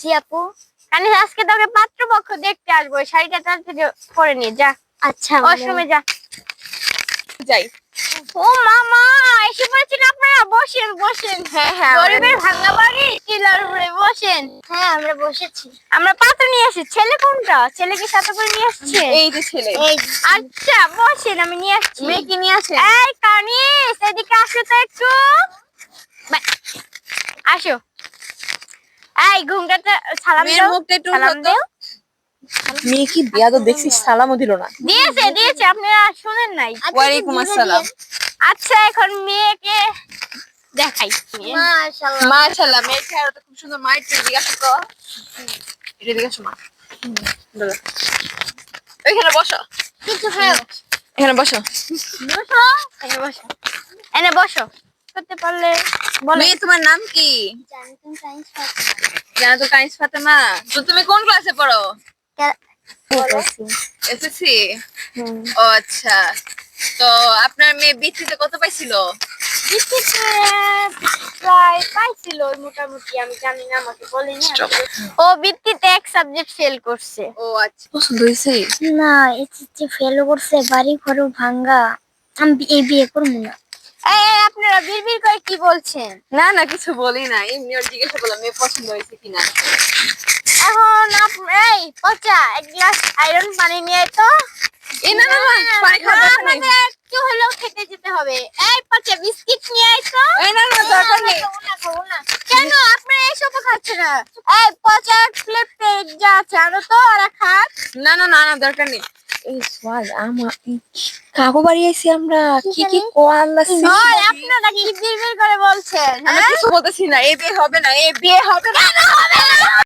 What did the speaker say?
জি আপু। কানিজ আজকে তোকে পাত্রপক্ষ দেখতে আসব শাড়িটা তার থেকে পরে নিয়ে যা। আচ্ছা ওয়াশরুমে যা। যাই। ও মামা এসে পড়েছেন আপনারা? বসেন বসেন। হ্যাঁ হ্যাঁ গরিবের ভাঙা বাড়ি টিলার উপরে বসেন। হ্যাঁ আমরা বসেছি। আমরা পাত্র নিয়ে আসি। ছেলে কোনটা? ছেলে কি সাথে করে নিয়ে আসছে? এই যে ছেলে। আচ্ছা বসেন আমি নিয়ে আসছি। মেয়ে কি নিয়ে আসে এই কানিস এদিকে আসো তো একটু। আসো। এই ঘুমটাতে সালাম দাও। মুখটা একটু সালাম দাও। মেয়ে কি বিয়া তো দেখছিস সালামও দিল না। দিয়েছে দিয়েছে আপনারা শুনেন নাই। ওয়ালাইকুম আসসালাম। আচ্ছা এখন মেয়েকে দেখাই। মাশাআল্লাহ। মাশাআল্লাহ মেয়ের চেহারাটা খুব সুন্দর মায়ের আসো তো। এটা এদিকে আসো মা। দাদা। বসো। কিছু খাও এখানে বসো। বসো। এনে বসো এনে বসো। করতে পারলে? মেয়ে তোমার নাম কি? জানো তো কাইস ফাতেমা। তো তুমি কোন ক্লাসে পড়ো? এসএসসি ও আচ্ছা। তো আপনার মেয়ে বৃত্তিতে কত পাইছিল? প্রায় পাইছিল মোটামুটি আমি জানি না আমাকে বলেনি Stop. ও বৃত্তিতে এক সাবজেক্ট ফেল করছে। ও আচ্ছা। পছন্দ হয়েছে? না এসএসসি ফেল করছে বাড়ি ঘরও আমি এই বিয়ে করব না। আপনারা বিড়বিড় করে কি বলছেন? না না কিছু বলি না। এমনি ওর জিজ্ঞাসা করলাম মেয়ে পছন্দ হয়েছে কিনা? এখন এই পচা এক গ্লাস আয়রন পানি নিয়ে তো। এই না না না পানি না, দরকার নেই। একটু হলেও খেতে যেতে হবে। এই পচা বিস্কিট নিয়ে তো এই না না দরকার নেই। কেন? আপনারা এসবও খাচ্ছে না। এই পচা প্লেট যা আছে আরও তো ওরা খাক। না না না না দরকার নেই। এই সোয়াদ আমা কাকু বাড়ি আইছি আমরা কি কি কোয়াল লাগছে? আপনারা কি বিড়বিড় করে বলছেন আমরা হ্যাঁ? কিছু বলতেছি না এ বিয়ে হবে না এ বিয়ে হবে না।